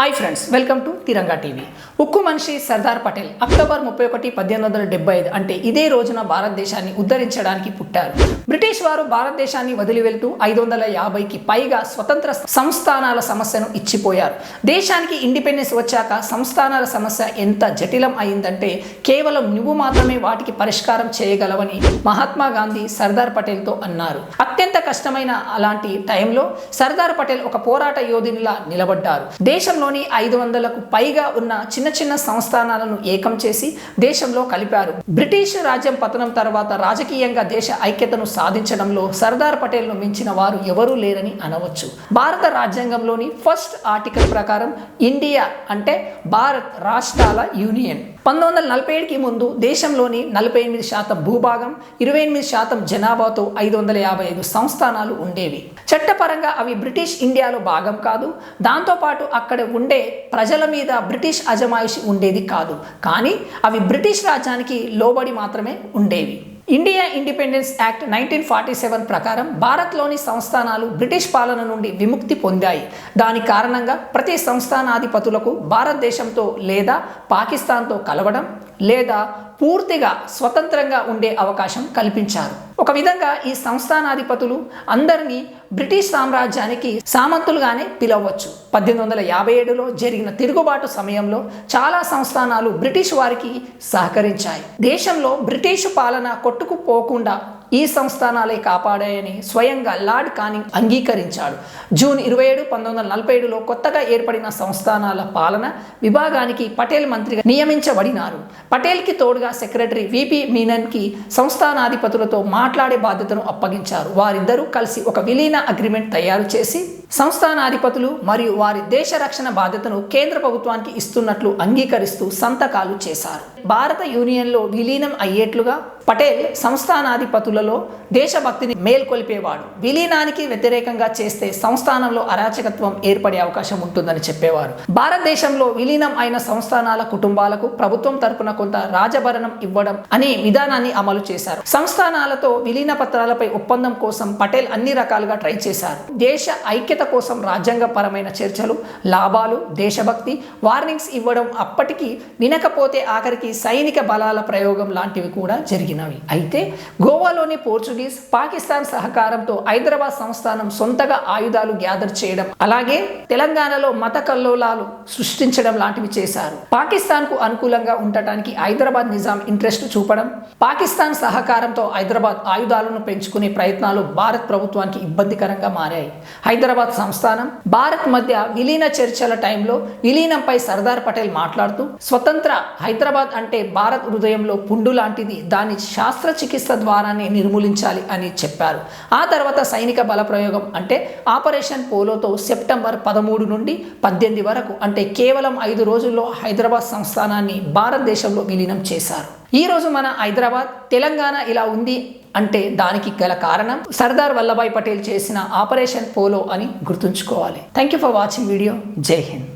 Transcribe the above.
Hi friends welcome to Tiranga TV ఉక్కు మనిషి Sardar Patel October ముప్పై ఒకటి పద్దెనిమిది వందల డెబ్బై ఐదు అంటే ఇదే రోజున భారతదేశాన్ని ఉద్ధరించడానికి పుట్టారు. బ్రిటిష్ వారు భారతదేశాన్ని వదిలి వెళ్తూ ఐదు వందల యాభైకి పైగా స్వతంత్ర సంస్థానాల సమస్యను ఇచ్చిపోయారు. దేశానికి ఇండిపెండెన్స్ వచ్చాక సంస్థానాల సమస్య ఎంత జటిలం అయిందంటే కేవలం నువ్వు మాత్రమే వాటికి పరిష్కారం చేయగలవని మహాత్మా గాంధీ సర్దార్ పటేల్తో అన్నారు. అత్యంత కష్టమైన అలాంటి టైంలో సర్దార్ పటేల్ ఒక పోరాట యోధునిలా నిలబడ్డారు. దేశంలో దేశంలోని ఐదు వందలకు పైగా ఉన్న చిన్న చిన్న సంస్థానాలను ఏకం చేసి దేశంలో కలిపారు. బ్రిటిష్ రాజ్యం పతనం తర్వాత రాజకీయంగా దేశ ఐక్యతను సాధించడంలో సర్దార్ పటేల్ను మించిన వారు ఎవరూ లేరని అనవచ్చు. భారత రాజ్యాంగంలోని ఫస్ట్ ఆర్టికల్ ప్రకారం ఇండియా అంటే భారత్ రాష్ట్రాల యూనియన్. పంతొమ్మిది వందల నలభై ఏడుకి ముందు దేశంలోని నలభై ఎనిమిది శాతం భూభాగం ఇరవై ఎనిమిది శాతం జనాభాతో ఐదు వందల యాభై ఐదు సంస్థానాలు ఉండేవి. చట్టపరంగా అవి బ్రిటిష్ ఇండియాలో భాగం కాదు దాంతోపాటు అక్కడ ఉండే ప్రజల మీద బ్రిటిష్ అజమాయిషి ఉండేది కాదు. కానీ అవి బ్రిటిష్ రాజ్యానికి లోబడి మాత్రమే ఉండేవి. India independence act nineteen forty seven ప్రకారం భారత్లోని సంస్థానాలు బ్రిటిష్ పాలన నుండి విముక్తి పొందాయి. దాని కారణంగా ప్రతి సంస్థానాధిపతులకు భారతదేశంతో లేదా పాకిస్తాన్తో కలవడం లేదా పూర్తిగా స్వతంత్రంగా ఉండే అవకాశం కల్పించారు. ఒక విధంగా ఈ సంస్థానాధిపతులు అందరినీ బ్రిటిష్ సామ్రాజ్యానికి సామంతులుగానే పిలవచ్చు. పద్దెనిమిది వందల యాభై ఏడులో జరిగిన తిరుగుబాటు సమయంలో చాలా సంస్థానాలు బ్రిటిష్ వారికి సహకరించాయి. దేశంలో బ్రిటిష్ పాలన కొట్టుకుపోకుండా ఈ సంస్థానాలే కాపాడాయని స్వయంగా లార్డ్ కానింగ్ అంగీకరించాడు. జూన్ ఇరవై ఏడు పంతొమ్మిది వందల నలభై ఏడులో కొత్తగా ఏర్పడిన సంస్థానాల పాలన విభాగానికి పటేల్ మంత్రిగా నియమించబడినారు. పటేల్కి తోడుగా సెక్రటరీ విపి మీనన్కి సంస్థానాధిపతులతో మాట్లాడే బాధ్యతను అప్పగించారు. వారిద్దరూ కలిసి ఒక విలీన అగ్రిమెంట్ తయారు చేసి సంస్థానాధిపతులు మరియు వారి దేశ రక్షణ బాధ్యతను కేంద్ర ప్రభుత్వానికి ఇస్తున్నట్లు అంగీకరిస్తూ సంతకాలు చేశారు. భారత యూనియన్లో విలీనం అయ్యేట్లుగా పటేల్ సంస్థానాధిపతులలో దేశభక్తిని మేల్కొల్పేవాడు. విలీనానికి వ్యతిరేకంగా చేస్తే సంస్థానంలో అరాచకత్వం ఏర్పడే అవకాశం ఉంటుందని చెప్పేవారు. భారతదేశంలో విలీనం అయిన సంస్థానాల కుటుంబాలకు ప్రభుత్వం తరపున కొంత రాజభరణం ఇవ్వడం అనే విధానాన్ని అమలు చేశారు. సంస్థానాలతో విలీన పత్రాలపై ఒప్పందం కోసం పటేల్ అన్ని రకాలుగా ట్రై చేశారు. దేశ ఐక్యత కోసం రాజ్యాంగపరమైన చర్చలు లాభాలు దేశభక్తి వార్నింగ్స్ ఇవ్వడం అప్పటికి వినకపోతే ఆఖరికి సైనిక బలాల ప్రయోగం లాంటివి కూడా జరిగినవి. అయితే గోవాలోని పోర్చుగీస్ పాకిస్తాన్ సహకారంతో హైదరాబాద్ సంస్థానం సొంతగా ఆయుధాలు గ్యాదర్ చేయడం అలాగే తెలంగాణలో మత కల్లోలాలు సృష్టించడం లాంటివి చేశారు. పాకిస్తాన్కు అనుకూలంగా ఉండటానికి హైదరాబాద్ నిజాం ఇంట్రెస్ట్ చూపడం పాకిస్తాన్ సహకారంతో హైదరాబాద్ ఆయుధాలను పెంచుకునే ప్రయత్నాలు భారత్ ప్రభుత్వానికి ఇబ్బందికరంగా మారాయి. హైదరాబాద్ సంస్థానం భారత్ మధ్య విలీన చర్చల టైంలో విలీనంపై సర్దార్ పటేల్ మాట్లాడుతూ స్వతంత్ర హైదరాబాద్ అంటే అంటే భారత్ హృదయంలో పుండు లాంటిది దాన్ని శాస్త్రచికిత్స ద్వారానే నిర్మూలించాలి అని చెప్పారు. ఆ తర్వాత సైనిక బల ప్రయోగం అంటే ఆపరేషన్ పోలోతో సెప్టెంబర్ పదమూడు నుండి పద్దెనిమిది వరకు అంటే కేవలం ఐదు రోజుల్లో హైదరాబాద్ సంస్థానాన్ని భారతదేశంలో విలీనం చేశారు. ఈరోజు మన హైదరాబాద్ తెలంగాణ ఇలా ఉంది అంటే దానికి గల కారణం సర్దార్ వల్లభాయ్ పటేల్ చేసిన ఆపరేషన్ పోలో అని గుర్తుంచుకోవాలి. Thank you for watching video Jai Hind